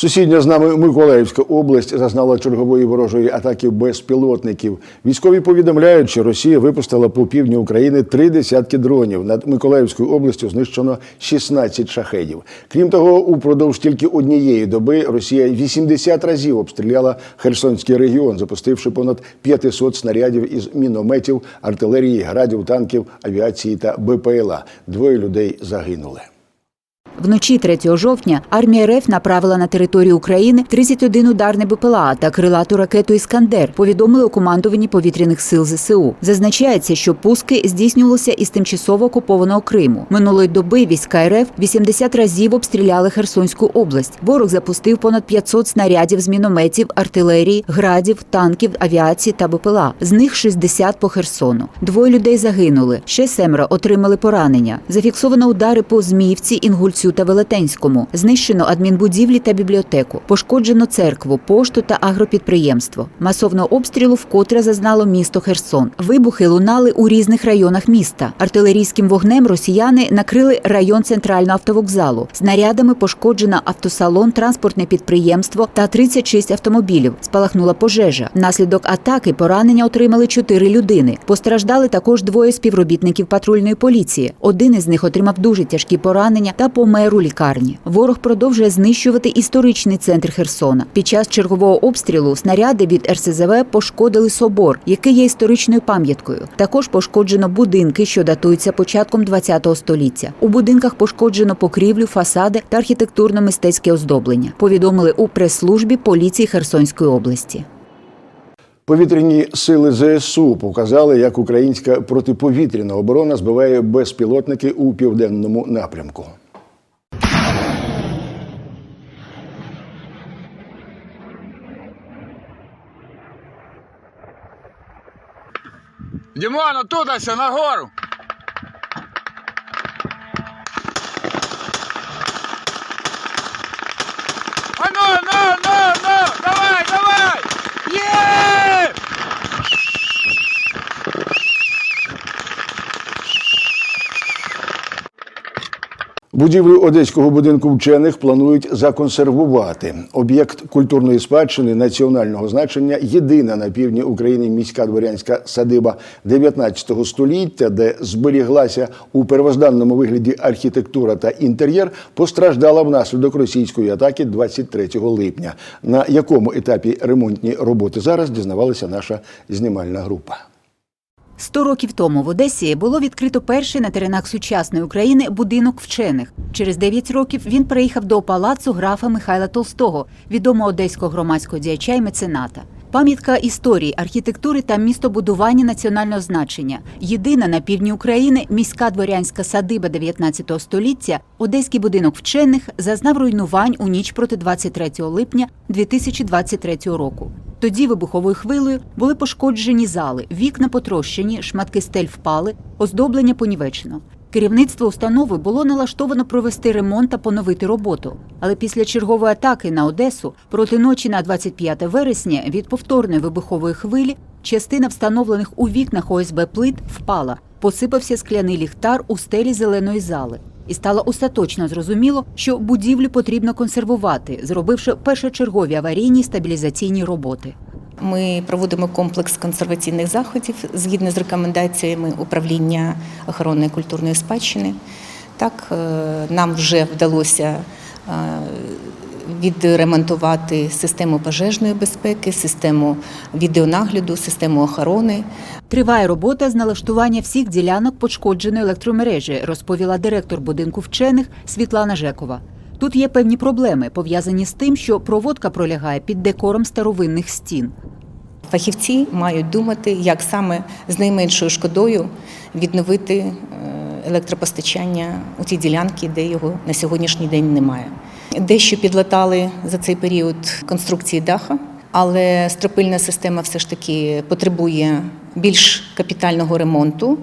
Сусідня з нами Миколаївська область зазнала чергової ворожої атаки безпілотників. Військові повідомляють, що Росія випустила по півдні України три десятки дронів. Над Миколаївською областю знищено 16 шахедів. Крім того, упродовж тільки однієї доби Росія 80 разів обстріляла Херсонський регіон, запустивши понад 500 снарядів із мінометів, артилерії, градів, танків, авіації та БПЛА. Двоє людей загинули. Вночі 3 жовтня армія РФ направила на територію України 31 ударний БПЛА та крилату ракету Іскандер. Повідомили у командуванні повітряних сил ЗСУ. Зазначається, що пуски здійснювалися із тимчасово окупованого Криму. Минулої доби війська РФ 80 разів обстріляли Херсонську область. Ворог запустив понад 500 снарядів з мінометів, артилерії, градів, танків, авіації та БПЛА. З них 60 по Херсону. Двоє людей загинули. Ще семеро отримали поранення. Зафіксовано удари по Зміївці, Інгульцю та Велетенському. Знищено адмінбудівлі та бібліотеку. Пошкоджено церкву, пошту та агропідприємство. Масовного обстрілу вкотре зазнало місто Херсон. Вибухи лунали у різних районах міста. Артилерійським вогнем росіяни накрили район центрального автовокзалу. Снарядами пошкоджено автосалон, транспортне підприємство та 36 автомобілів. Спалахнула пожежа. Внаслідок атаки поранення отримали чотири людини. Постраждали також двоє співробітників патрульної поліції. Один із них отримав дуже тяжкі поранення та помер у лікарні. Ворог продовжує знищувати історичний центр Херсона. Під час чергового обстрілу снаряди від РСЗВ пошкодили собор, який є історичною пам'яткою. Також пошкоджено будинки, що датуються початком ХХ століття. У будинках пошкоджено покрівлю, фасади та архітектурно-мистецьке оздоблення. Повідомили у прес-службі поліції Херсонської області. Повітряні сили ЗСУ показали, як українська протиповітряна оборона збиває безпілотники у південному напрямку. Дімон, оттуда все, нагору. Будівлю одеського будинку вчених планують законсервувати. Об'єкт культурної спадщини національного значення єдина на півдні України міська дворянська садиба 19 століття, де зберіглася у первозданному вигляді архітектура та інтер'єр, постраждала внаслідок російської атаки 23 липня. На якому етапі ремонтні роботи зараз дізнавалася наша знімальна група. Сто років тому в Одесі було відкрито перший на теренах сучасної України будинок вчених. Через 9 років він переїхав до палацу графа Михайла Толстого, відомого одеського громадського діяча і мецената. Пам'ятка історії, архітектури та містобудування національного значення. Єдина на півдні України міська дворянська садиба 19 століття, одеський будинок вчених зазнав руйнувань у ніч проти 23 липня 2023 року. Тоді вибуховою хвилею були пошкоджені зали, вікна потрощені, шматки стель впали, оздоблення понівечено. Керівництво установи було налаштовано провести ремонт та поновити роботу. Але після чергової атаки на Одесу проти ночі на 25 вересня від повторної вибухової хвилі частина встановлених у вікнах ОСБ плит впала, посипався скляний ліхтар у стелі зеленої зали. І стало остаточно зрозуміло, що будівлю потрібно консервувати, зробивши першочергові аварійні стабілізаційні роботи. Ми проводимо комплекс консерваційних заходів згідно з рекомендаціями управління охорони культурної спадщини. Так, е, нам вже вдалося е, відремонтувати систему пожежної безпеки, систему відеонагляду, систему охорони. Триває робота з налаштування всіх ділянок пошкодженої електромережі, розповіла директор будинку вчених Світлана Жекова. Тут є певні проблеми, пов'язані з тим, що проводка пролягає під декором старовинних стін. Фахівці мають думати, як саме з найменшою шкодою відновити е, електропостачання у ті ділянки, де його на сьогоднішній день немає. Дещо підлатали за цей період конструкції даха, але стропильна система все ж таки потребує більш капітального ремонту.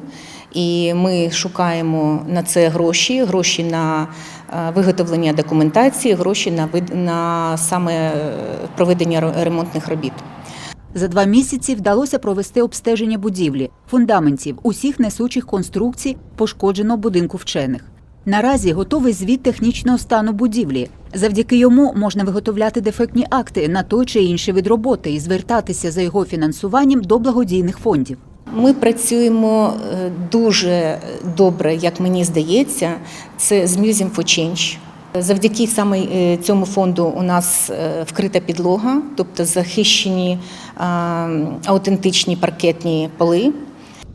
І ми шукаємо на це гроші, гроші на е, виготовлення документації, гроші на на саме е, проведення ремонтних робіт. За два місяці вдалося провести обстеження будівлі, фундаментів, усіх несучих конструкцій пошкодженого будинку вчених. Наразі готовий звіт технічного стану будівлі. Завдяки йому можна виготовляти дефектні акти на той чи інший вид роботи і звертатися за його фінансуванням до благодійних фондів. Ми працюємо е, дуже добре, як мені здається. Це з Museum for Change. Завдяки саме е, цьому фонду у нас е, вкрита підлога, тобто захищені аутентичні паркетні поли.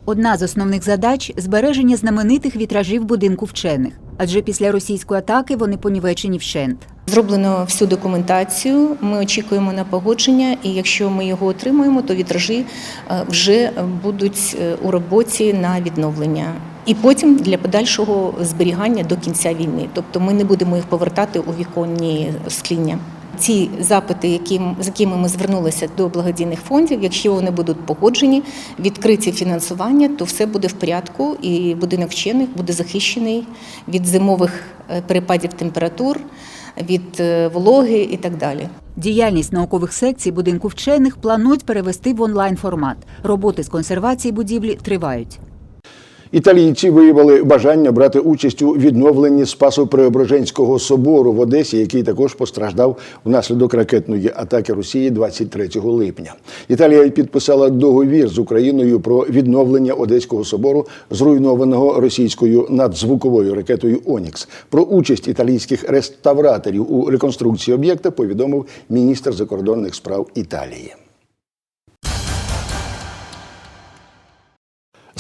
Одна з основних задач збереження знаменитих вітражів будинку вчених, адже після російської атаки вони понівечені вщент. Зроблено всю документацію. Ми очікуємо на погодження, і якщо ми його отримаємо, то вітражі е, вже будуть е, у роботі на відновлення. І потім для подальшого зберігання до кінця війни. Тобто ми не будемо їх повертати у віконні скління. Ці запити, які, з якими ми звернулися до благодійних фондів, якщо вони будуть погоджені, відкриті фінансування, то все буде в порядку, і будинок вчених буде захищений від зимових е, перепадів температур, від е, вологи і так далі. Діяльність наукових секцій будинку вчених планують перевести в онлайн формат. Роботи з консервації будівлі тривають. Італійці виявили бажання брати участь у відновленні Спасо-Преображенського собору в Одесі, який також постраждав внаслідок ракетної атаки Росії 23 липня. Італія підписала договір з Україною про відновлення Одеського собору, зруйнованого російською надзвуковою ракетою Онікс. Про участь італійських реставраторів у реконструкції об'єкта повідомив міністр закордонних справ Італії.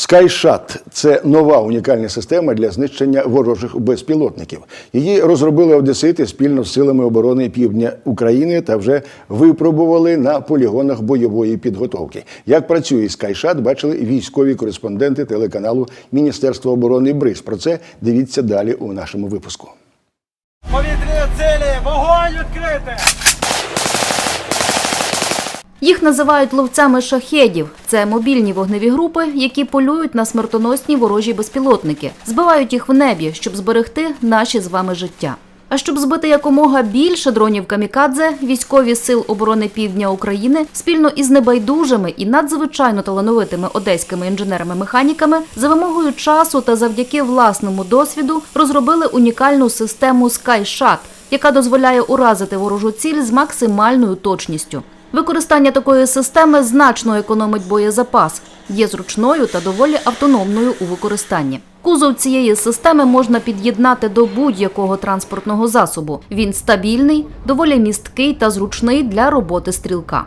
SkySat – це нова унікальна система для знищення ворожих безпілотників. Її розробили одесити спільно з силами оборони Півдня України та вже випробували на полігонах бойової підготовки. Як працює SkySat, бачили військові кореспонденти телеканалу Міністерства оборони БРИЗ. Про це дивіться далі у нашому випуску. Повітряні цілі! Вогонь відкрити! Їх називають ловцями шахедів. Це мобільні вогневі групи, які полюють на смертоносні ворожі безпілотники, збивають їх в небі, щоб зберегти наші з вами життя. А щоб збити якомога більше дронів камікадзе, військові сил оборони Півдня України спільно із небайдужими і надзвичайно талановитими одеськими інженерами-механіками за вимогою часу та завдяки власному досвіду розробили унікальну систему SkyShot, яка дозволяє уразити ворожу ціль з максимальною точністю. Використання такої системи значно економить боєзапас, є зручною та доволі автономною у використанні. Кузов цієї системи можна під'єднати до будь-якого транспортного засобу. Він стабільний, доволі місткий та зручний для роботи стрілка.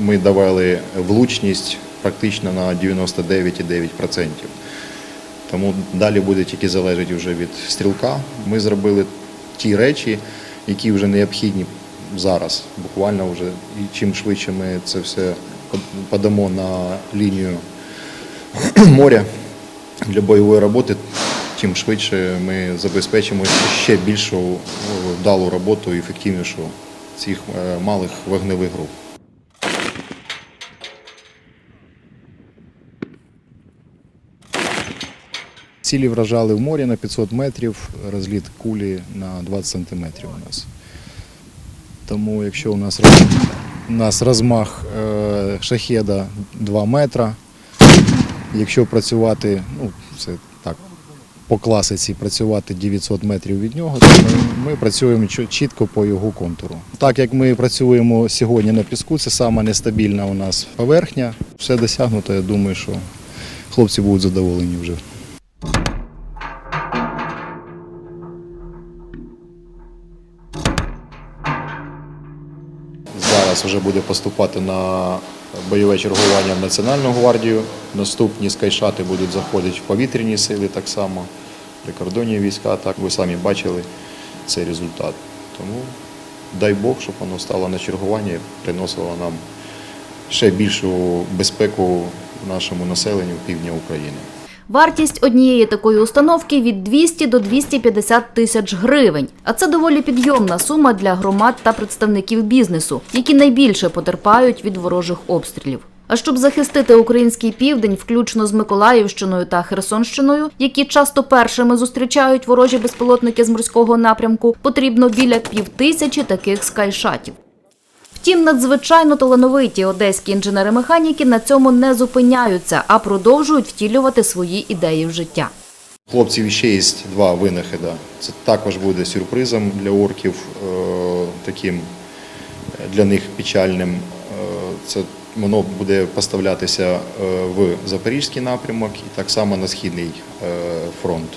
ми давали влучність практично на 99,9%. Тому далі буде тільки залежати вже від стрілка. Ми зробили ті речі, які вже необхідні зараз. Буквально вже і чим швидше ми це все подамо на лінію моря для бойової роботи, тим швидше ми забезпечимо ще більшу вдалу роботу і ефективнішу цих е, малих вогневих груп. Цілі вражали в морі на 500 метрів, розліт кулі на 20 сантиметрів у нас. Тому якщо у нас, у нас розмах е, шахеда 2 метра, якщо працювати, ну це так, по класиці працювати 900 метрів від нього, то ми, ми працюємо чітко по його контуру. Так як ми працюємо сьогодні на піску, це сама нестабільна у нас поверхня. Все досягнуто, я думаю, що хлопці будуть задоволені вже. Зараз вже буде поступати на бойове чергування в Національну гвардію. Наступні скайшати будуть заходити в повітряні сили так само, прикордонні війська. Так ви самі бачили цей результат. Тому дай Бог, щоб воно стало на чергування і приносило нам ще більшу безпеку нашому населенню півдня України. Вартість однієї такої установки від 200 до 250 тисяч гривень. А це доволі підйомна сума для громад та представників бізнесу, які найбільше потерпають від ворожих обстрілів. А щоб захистити український південь, включно з Миколаївщиною та Херсонщиною, які часто першими зустрічають ворожі безпілотники з морського напрямку, потрібно біля півтисячі таких скайшатів. Втім, надзвичайно талановиті одеські інженери-механіки на цьому не зупиняються, а продовжують втілювати свої ідеї в життя. Хлопців ще є два винахіда. Це також буде сюрпризом для орків, е, таким е, для них печальним. Е, Це воно буде поставлятися в Запорізький напрямок і так само на Східний фронт.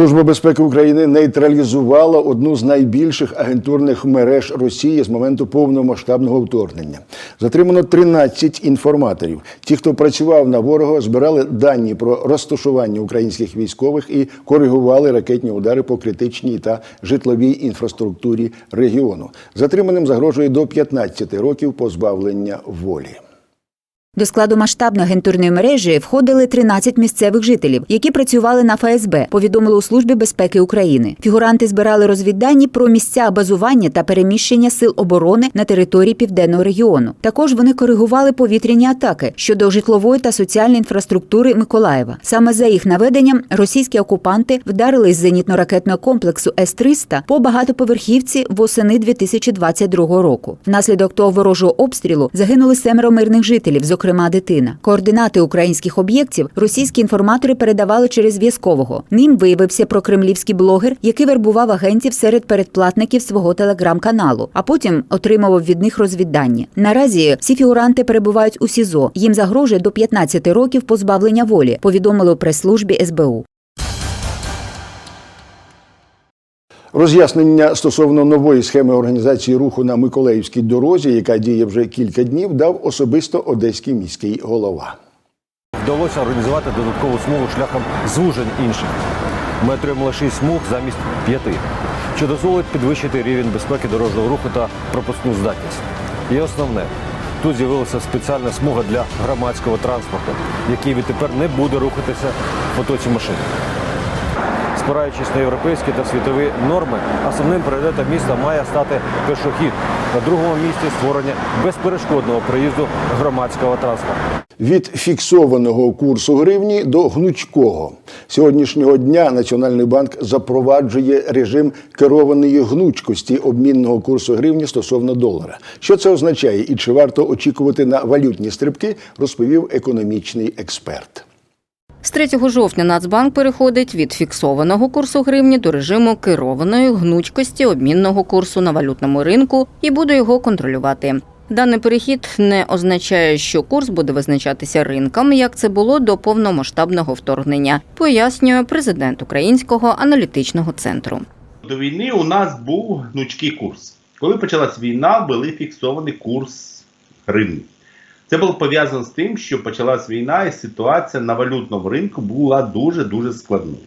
Служба безпеки України нейтралізувала одну з найбільших агентурних мереж Росії з моменту повномасштабного вторгнення. Затримано 13 інформаторів. Ті, хто працював на ворога, збирали дані про розташування українських військових і коригували ракетні удари по критичній та житловій інфраструктурі регіону. Затриманим загрожує до 15 років позбавлення волі. До складу масштабної агентурної мережі входили 13 місцевих жителів, які працювали на ФСБ, повідомили у службі безпеки України. Фігуранти збирали розвіддані про місця базування та переміщення сил оборони на території південного регіону. Також вони коригували повітряні атаки щодо житлової та соціальної інфраструктури Миколаєва. Саме за їх наведенням російські окупанти вдарили з зенітно-ракетного комплексу С-300 по багатоповерхівці восени 2022 року. Внаслідок того ворожого обстрілу загинули семеро мирних жителів, зокрема дитина. Координати українських об'єктів російські інформатори передавали через зв'язкового. Ним виявився прокремлівський блогер, який вербував агентів серед передплатників свого телеграм-каналу, а потім отримував від них розвіддання. Наразі всі фігуранти перебувають у СІЗО. Їм загрожує до 15 років позбавлення волі. Повідомили у прес-службі СБУ. Роз'яснення стосовно нової схеми організації руху на Миколаївській дорозі, яка діє вже кілька днів, дав особисто одеський міський голова. Вдалося організувати додаткову смугу шляхом звужень інших. Ми отримали 6 смуг замість 5, що дозволить підвищити рівень безпеки дорожнього руху та пропускну здатність. І основне, тут з'явилася спеціальна смуга для громадського транспорту, який відтепер не буде рухатися в потоці машин. Спираючись на європейські та світові норми, основним пріоритетом міста має стати пішохід. На другому місці створення безперешкодного проїзду громадського транспорту. Від фіксованого курсу гривні до гнучкого сьогоднішнього дня Національний банк запроваджує режим керованої гнучкості обмінного курсу гривні стосовно долара. Що це означає і чи варто очікувати на валютні стрибки, розповів економічний експерт. З 3 жовтня Нацбанк переходить від фіксованого курсу гривні до режиму керованої гнучкості обмінного курсу на валютному ринку і буде його контролювати. Даний перехід не означає, що курс буде визначатися ринком, як це було до повномасштабного вторгнення, пояснює президент Українського аналітичного центру. До війни у нас був гнучкий курс. Коли почалась війна, були фіксований курс гривні. Це було пов'язано з тим, що почалась війна, і ситуація на валютному ринку була дуже-дуже складною.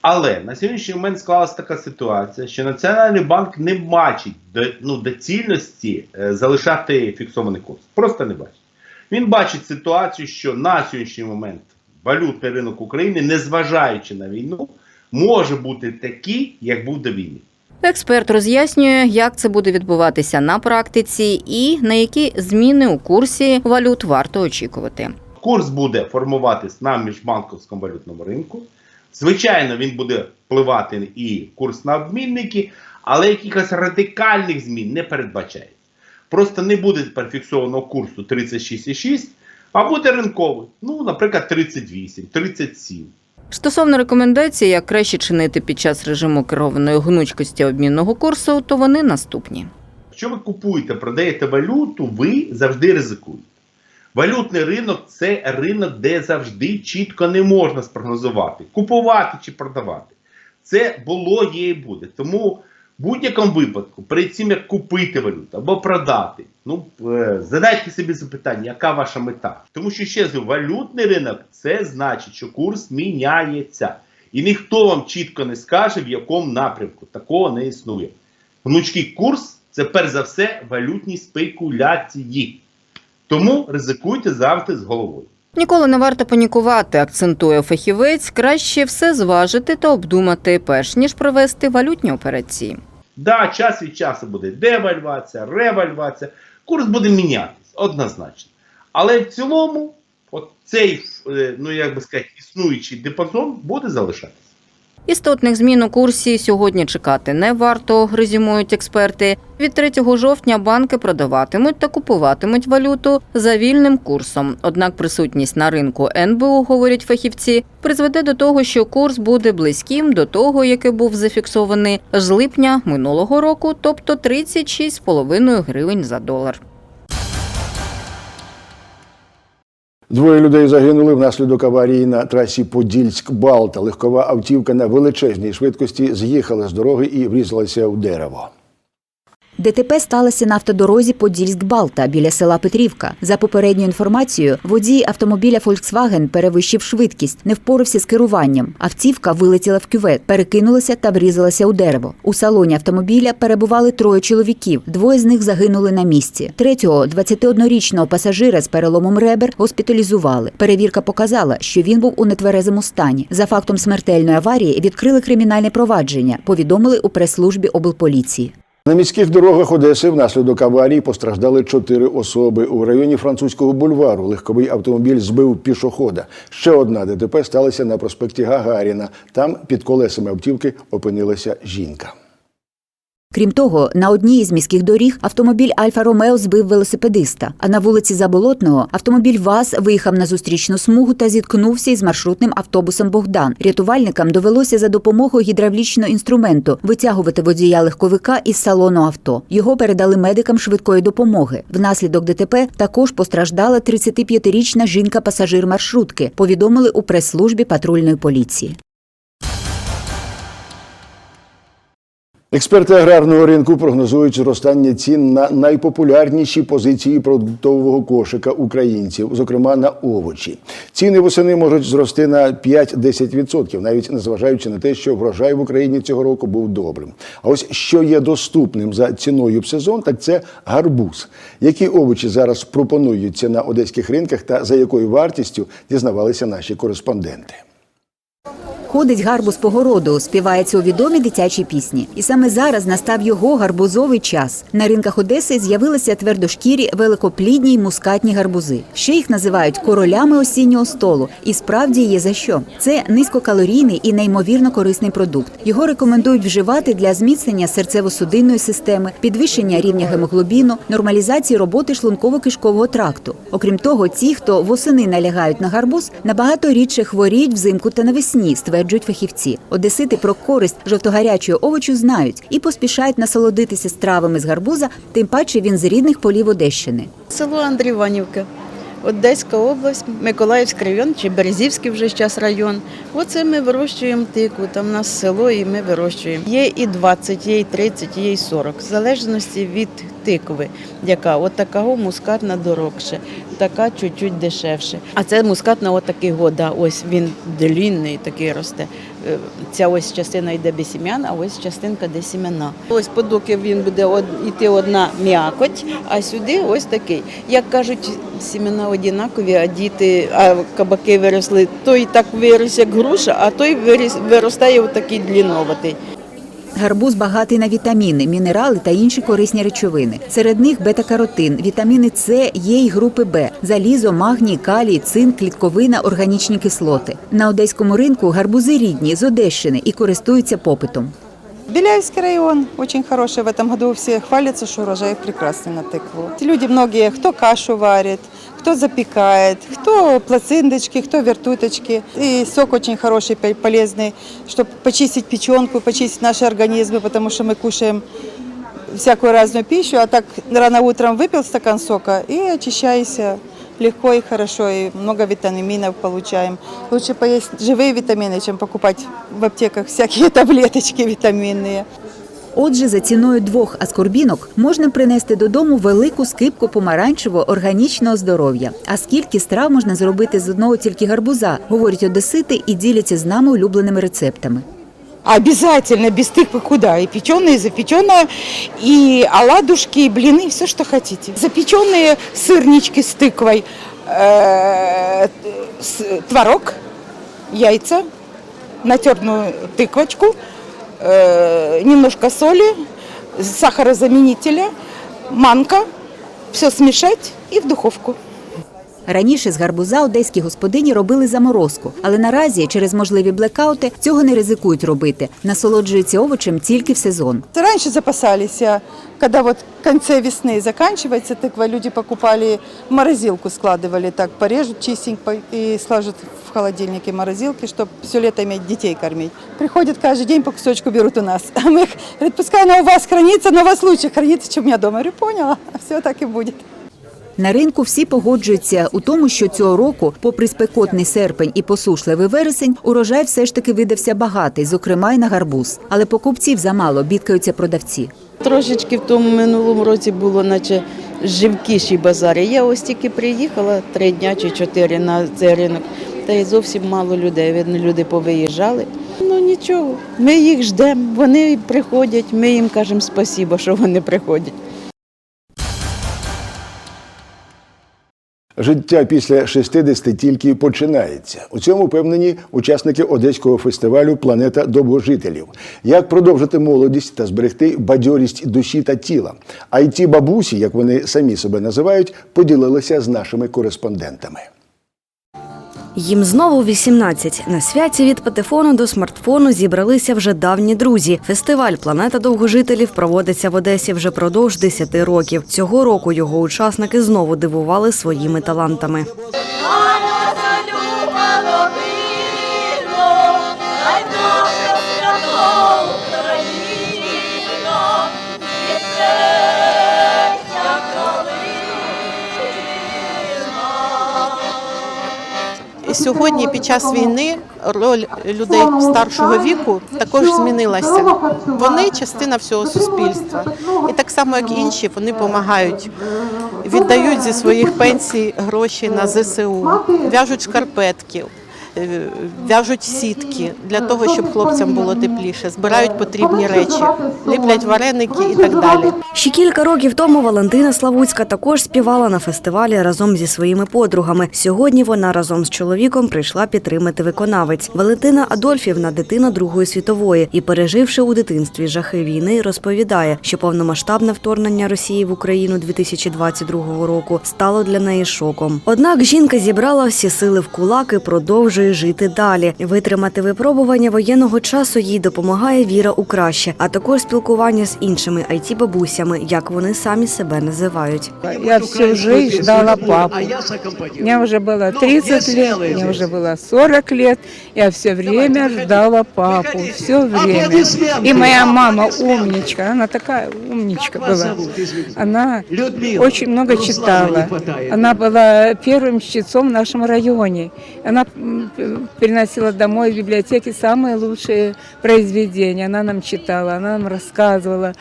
Але на сьогоднішній момент склалася така ситуація, що Національний банк не бачить ну, доцільності е, залишати фіксований курс. Просто не бачить. Він бачить ситуацію, що на сьогоднішній момент валютний ринок України, незважаючи на війну, може бути такий, як був до війни. Експерт роз'яснює, як це буде відбуватися на практиці і на які зміни у курсі валют варто очікувати. Курс буде формуватись на міжбанковському валютному ринку. Звичайно, він буде впливати і курс на обмінники, але якихось радикальних змін не передбачається. Просто не буде тепер фіксованого курсу 36,6, а буде ринковий. Ну, наприклад, 38, 37. Стосовно рекомендацій, як краще чинити під час режиму керованої гнучкості обмінного курсу, то вони наступні. Якщо ви купуєте, продаєте валюту, ви завжди ризикуєте. Валютний ринок це ринок, де завжди чітко не можна спрогнозувати, купувати чи продавати. Це було, є і буде. Тому в будь-якому випадку, перед цим як купити валюту або продати, ну е, задайте собі запитання, яка ваша мета. Тому що ще раз, валютний ринок це значить, що курс міняється. І ніхто вам чітко не скаже, в якому напрямку. Такого не існує. Гнучкий курс це перш за все валютні спекуляції. Тому ризикуйте завжди з головою. Ніколи не варто панікувати, акцентує фахівець. Краще все зважити та обдумати, перш ніж провести валютні операції. Да, час від часу буде девальвація, ревальвація, курс буде мінятися, однозначно. Але в цілому от цей, е, ну як би сказати, існуючий дипазон буде залишатися. Істотних змін у курсі сьогодні чекати не варто, резюмують експерти. Від 3 жовтня банки продаватимуть та купуватимуть валюту за вільним курсом. Однак присутність на ринку НБУ, говорять фахівці, призведе до того, що курс буде близьким до того, який був зафіксований з липня минулого року, тобто 36,5 гривень за долар. Двоє людей загинули внаслідок аварії на трасі Подільськ-Балта. Легкова автівка на величезній швидкості з'їхала з дороги і врізалася в дерево. ДТП сталося на автодорозі Подільськ-Балта біля села Петрівка. За попередньою інформацією, водій автомобіля Volkswagen перевищив швидкість, не впорався з керуванням. Автівка вилетіла в кювет, перекинулася та врізалася у дерево. У салоні автомобіля перебували троє чоловіків. Двоє з них загинули на місці. Третього, 21-річного пасажира з переломом ребер, госпіталізували. Перевірка показала, що він був у нетверезому стані. За фактом смертельної аварії відкрили кримінальне провадження. Повідомили у прес-службі облполіції. На міських дорогах Одеси внаслідок аварії постраждали чотири особи. У районі французького бульвару легковий автомобіль збив пішохода. Ще одна ДТП сталася на проспекті Гагаріна. Там під колесами автівки опинилася жінка. Крім того, на одній із міських доріг автомобіль Альфа Ромео збив велосипедиста. А на вулиці Заболотного автомобіль ВАЗ виїхав на зустрічну смугу та зіткнувся із маршрутним автобусом Богдан. Рятувальникам довелося за допомогою гідравлічного інструменту витягувати водія легковика із салону авто. Його передали медикам швидкої допомоги. Внаслідок ДТП також постраждала 35-річна жінка-пасажир маршрутки. Повідомили у прес-службі патрульної поліції. Експерти аграрного ринку прогнозують зростання цін на найпопулярніші позиції продуктового кошика українців, зокрема на овочі. Ціни восени можуть зрости на 5-10%, навіть незважаючи на те, що врожай в Україні цього року був добрим. А ось що є доступним за ціною в сезон, так це гарбуз. Які овочі зараз пропонуються на одеських ринках та за якою вартістю дізнавалися наші кореспонденти. Ходить гарбуз по городу, співається у відомій дитячій пісні. І саме зараз настав його гарбузовий час. На ринках Одеси з'явилися твердошкірі великоплідні й мускатні гарбузи. Ще їх називають королями осіннього столу. І справді є за що. Це низькокалорійний і неймовірно корисний продукт. Його рекомендують вживати для зміцнення серцево-судинної системи, підвищення рівня гемоглобіну, нормалізації роботи шлунково-кишкового тракту. Окрім того, ті, хто восени налягають на гарбуз, набагато рідше хворіють взимку та навесні, стверджують фахівці. Одесити про користь жовтогарячого овочу знають і поспішають насолодитися стравами з гарбуза, тим паче він з рідних полів Одещини. Село Андріванівка, Одеська область, Миколаївський район чи Березівський вже зараз район. Оце ми вирощуємо тикву, там у нас село і ми вирощуємо. Є і 20, є і 30, є і 40, в залежності від тикви, яка от такого мускатна дорогше, така чуть-чуть дешевше. А це мускатна от такий год, да, ось він длінний такий росте. Е, Ця ось частина йде без сім'ян, а ось частинка де сім'яна. Ось подоки він буде йти одна м'якоть, а сюди ось такий. Як кажуть, сімена однакові, а діти, а кабаки виросли. Той так виріс, як груша, а той виростає отакий дліноватий. Гарбуз багатий на вітаміни, мінерали та інші корисні речовини. Серед них бета-каротин, вітаміни С, Е і групи Б, залізо, магній, калій, цинк, клітковина, органічні кислоти. На одеському ринку гарбузи рідні з Одещини і користуються попитом. Беляевский район очень хороший. В этом году все хвалятся, что урожай прекрасный на тыкву. Люди многие, кто кашу варит, кто запекает, кто плациночки, кто вертуточки. И сок очень хороший, полезный, чтобы почистить печенку, почистить наши организмы, потому что мы кушаем всякую разную пищу, а так рано утром выпил стакан сока и очищайся легко и хорошо, и много витаминов получаем. Лучше поесть живые витамины, чем покупать в аптеках всякие таблеточки витаминные. Отже, за ціною двох аскорбінок можна принести додому велику скипку помаранчевого органічного здоров'я. А скільки страв можна зробити з одного тільки гарбуза, говорять одесити і діляться з нами улюбленими рецептами. Обязательно, без тыквы куда? И печеные, и запеченные, и оладушки, и блины, все, что хотите. Запеченные сырнички с тыквой, э, с- творог, яйца, натерную тыквочку, э, немножко соли, сахарозаменителя, манка, все смешать и в духовку. Раніше з гарбуза одеські господині робили заморозку, але наразі через можливі блекаути цього не ризикують робити. Насолоджуються овочем тільки в сезон. Раньше запасались, а когда вот в конце весны заканчивается тыква, люди покупали в морозилку, складывали так, порежут чистенько и сложат в холодильнике морозилки, чтобы все лето иметь детей кормить. Приходят каждый день по кусочку берут у нас. А мы их, говорят, пускай она у вас хранится, но у вас лучше хранится, чем у меня дома. Я говорю, поняла, все так и будет. На ринку всі погоджуються у тому, що цього року, попри спекотний серпень і посушливий вересень, урожай все ж таки видався багатий, зокрема й на гарбуз. Але покупців замало, бідкаються продавці. Трошечки в тому минулому році було, наче живкіші базари. Я ось тільки приїхала три дня чи чотири на цей ринок, та й зовсім мало людей. Видно, люди повиїжджали. Ну нічого, ми їх ждемо, вони приходять, ми їм кажемо спасіба, що вони приходять. Життя після 60 тільки починається. У цьому впевнені учасники одеського фестивалю Планета доброжителів. Як продовжити молодість та зберегти бадьорість душі та тіла? А й ті бабусі, як вони самі себе називають, поділилися з нашими кореспондентами. Їм знову 18. На святі від патефону до смартфону зібралися вже давні друзі. Фестиваль Планета довгожителів проводиться в Одесі вже продовж 10 років. Цього року його учасники знову дивували своїми талантами. Сьогодні під час війни роль людей старшого віку також змінилася. Вони частина всього суспільства. І так само, як інші, вони допомагають, віддають зі своїх пенсій гроші на ЗСУ, в'яжуть шкарпетки. Е, В'яжуть сітки для того, щоб хлопцям було тепліше, збирають потрібні речі, ліплять вареники і так далі. Ще кілька років тому Валентина Славуцька також співала на фестивалі разом зі своїми подругами. Сьогодні вона разом з чоловіком прийшла підтримати виконавець. Валентина Адольфівна дитина Другої світової і, переживши у дитинстві жахи війни, розповідає, що повномасштабне вторгнення Росії в Україну 2022 року стало для неї шоком. Однак жінка зібрала всі сили в кулак і продовжує жити далі. Витримати випробування воєнного часу їй допомагає віра у краще, а також спілкування з іншими it бабусями як вони самі себе називають. Я всю жизнь ждала папу. Мне уже было 30 лет, мне уже было 40 лет. Я все время ждала папу, все время. И моя мама умничка, она такая умничка была. Она очень много читала. Она была первым чтецом в нашем районе. Она м, приносила домой в библиотеке самые лучшие произведения. Она нам читала, она нам рассказывала.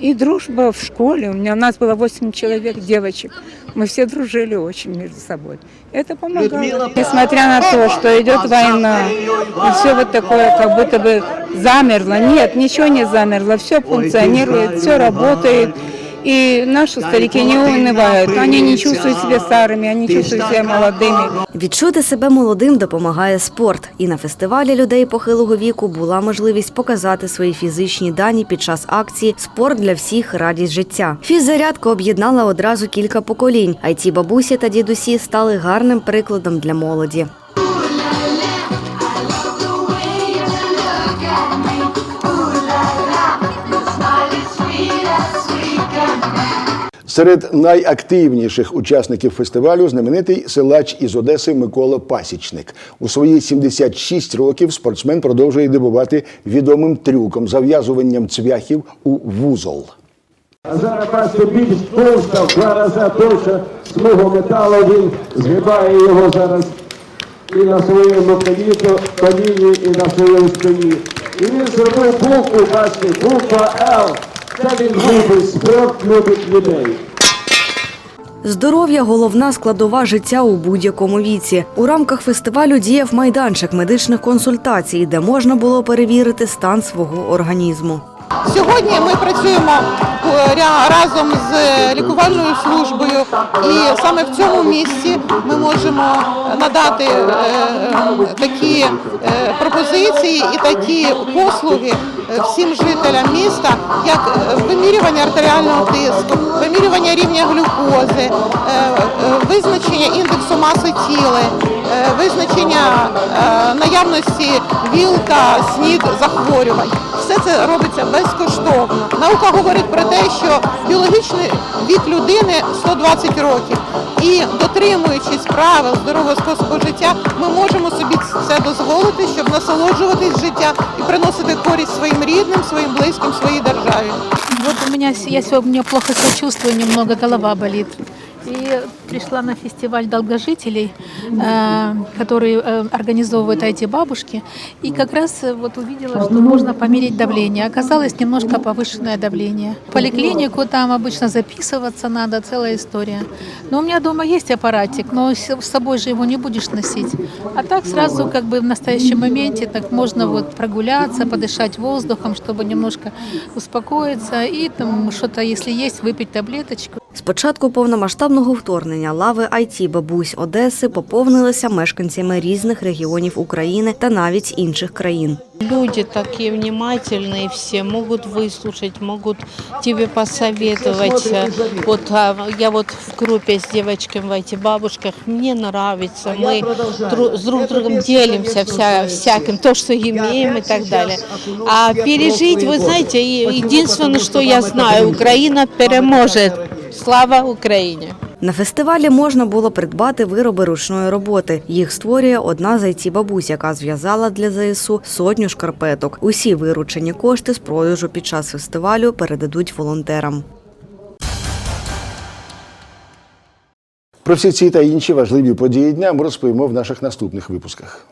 И дружба в школе. У меня у нас было 8 человек, девочек. Мы все дружили очень между собой. Это помогало. Несмотря на то, что идет война, и все вот такое, как будто бы замерло. Нет, ничего не замерло. Все функционирует, все работает. И наши старики не унывают. Они не чувствуют себя старыми, они чувствуют себя молодыми. Відчути себе молодим допомагає спорт. І на фестивалі людей похилого віку була можливість показати свої фізичні дані під час акції Спорт для всіх радість життя. Фіззарядка об'єднала одразу кілька поколінь. А й ці бабусі та дідусі стали гарним прикладом для молоді. Серед найактивніших учасників фестивалю знаменитий силач із Одеси Микола Пасічник. У свої 76 років спортсмен продовжує дивувати відомим трюком зав'язуванням цвяхів у вузол. А зараз бачите, більш товста, в два рази товща смугу металу, він згибає його зараз і на своєму коліні, і на своєму спині. І він зробив букву, бачите, буква Л. Це він любить спорт, любить людей. Здоров'я головна складова життя у будь-якому віці. У рамках фестивалю діяв майданчик медичних консультацій, де можна було перевірити стан свого організму. Сьогодні ми працюємо е, разом з лікувальною службою, і саме в цьому місці ми можемо надати е, е, такі пропозиції і такі послуги всім жителям міста, як вимірювання артеріального тиску, вимірювання рівня глюкози, визначення індексу маси тіла, визначення наявності ВІЛ та СНІД захворювань. Все це робиться безкоштовно. Наука говорить про те, що біологічний вік людини 120 років. І дотримуючись правил здорового способу життя, ми можемо собі це дозволити, щоб насолоджуватись життя і приносити користь своїм рідним, своїм близьким, своїй державі. Вот у меня, с- я сегодня плохо себя чувствую, немного голова болит. И пришла на фестиваль долгожителей, э, который э, организовывают эти бабушки. И как раз э, вот увидела, что можно померить давление. Оказалось немножко повышенное давление. В поликлинику там обычно записываться надо, целая история. Но у меня дома есть аппаратик, но с собой же его не будешь носить. А так сразу как бы в настоящем моменте так можно вот прогуляться, подышать воздухом, чтобы немножко успокоиться и там что-то, если есть, выпить таблеточку. З початку повномасштабного вторгнення лави IT бабусь Одеси поповнилися мешканцями різних регіонів України та навіть інших країн. Люди такие внимательные все, могут выслушать, могут тебе посоветовать. Вот а, я вот в группе с девочками в этих бабушках, мне нравится, мы дру- с друг другом делимся вся, всяким, то, что имеем и так далее. А пережить, вы знаете, и- единственное, что я знаю, Украина переможет. Слава Україні! На фестивалі можна було придбати вироби ручної роботи. Їх створює одна з it бабусь, яка зв'язала для ЗСУ сотню шкарпеток. Усі виручені кошти з продажу під час фестивалю передадуть волонтерам. Про всі ці та інші важливі події дня ми розповімо в наших наступних випусках.